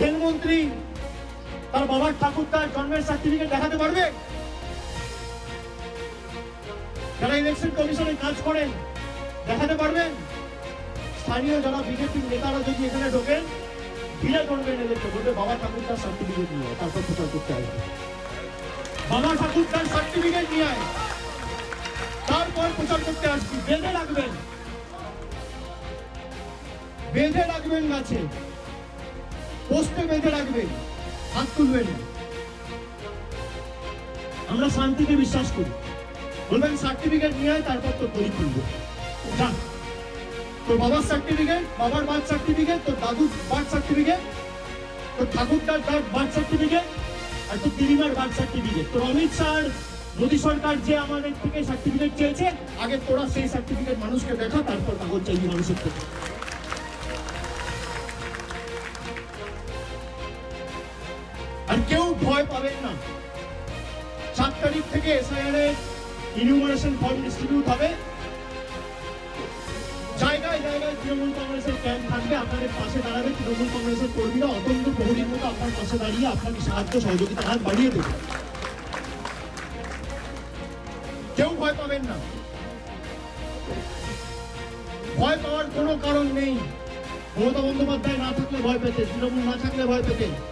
রেলমন্ত্রী তার বাবার ঠাকুর তার জন্মের সার্টিফিকেট দেখাতে পারবে? যারা ইলেকশন কমিশনে কাজ করেন, দেখাতে পারবেন? স্থানীয় যারা বিজেপির নেতারা যদি এখানে ঢোকেন ভিড়ে করবেন এদেরকে, বলবে বাবা ঠাকুর তার সার্টিফিকেট নিয়ে তারপর প্রচার করতে আসবে বাবা ঠাকুর তার সার্টিফিকেট নিয়ে আয়, তারপর প্রচার করতে আসবি। বেঁধে রাখবেন। বেঁধে রাখবেন গাছে। পোস্টে বেঁধে রাখবেন হাত তুলবেন না। আমরা শান্তিতে বিশ্বাস করি। বলবেন, সার্টিফিকেট নিয়ে আয়, তারপর তোর দড়ি তুলবো যা তোর বাবার সার্টিফিকেট, বাবার বার্থ সার্টিফিকেট, তোর দাদুর বার্থ সার্টিফিকেট, তোর ঠাকুরদার বার্থ সার্টিফিকেট, আর তোর দিদিমার বার্থ সার্টিফিকেট। তোর অমিত শাহ মোদী সরকার যে আমাদের থেকে সার্টিফিকেট চেয়েছে, আগে তোরা সেই সার্টিফিকেট মানুষকে দেখা, তারপর কাগজ চাইবি মানুষের থেকে। আর কেউ ভয় পাবেন না। সাত তারিখ থেকে এসআইআর ইনিউমারেশন ফর্ম ডিস্ট্রিবিউট হবে। জায়গায় জায়গায় তৃণমূল কংগ্রেসের ক্যাম্প থাকবে, আপনাদের পাশে দাঁড়াবে তৃণমূল কংগ্রেসের কর্মীরা। অত্যন্ত মতো আপনার পাশে দাঁড়িয়ে আপনাকে সাহায্য সহযোগিতা হাত বাড়িয়ে দেবে। কেউ ভয় পাবেন না। ভয় পাওয়ার কোনো কারণ নেই। মমতা বন্দ্যোপাধ্যায় না থাকলে ভয় পেতে, তৃণমূল না থাকলে ভয় পেতে।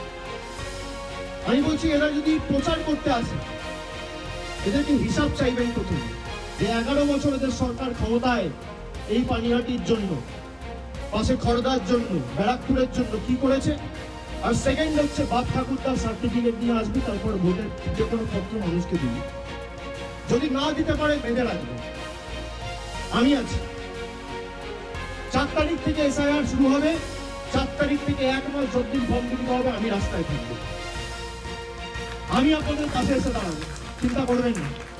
আমি বলছি, এরা যদি প্রচার করতে আসে, এদেরকে হিসাব চাইবেন প্রথমে যে এগারো বছর এদের সরকার ক্ষমতায় এই পানিহাটির জন্য, পাশে খড়দার জন্য, ব্যারাকপুরের জন্য কি করেছে? আর সেকেন্ড হচ্ছে, বাপ ঠাকুর তার সার্টিফিকেট নিয়ে আসবি, তারপর ভোটের যে কোনো পত্র মানুষকে দিবি। যদি না দিতে পারে, বেঁধে রাখবে। আমি আছি। চার তারিখ থেকে এসআইআর শুরু হবে। চার তারিখ থেকে এক মাস যতদিন ফর্ম দিতে হবে, আমি রাস্তায় থাকব। আমি আপনাদের কাছে এসে দাঁড়াবো। চিন্তা করবেন না।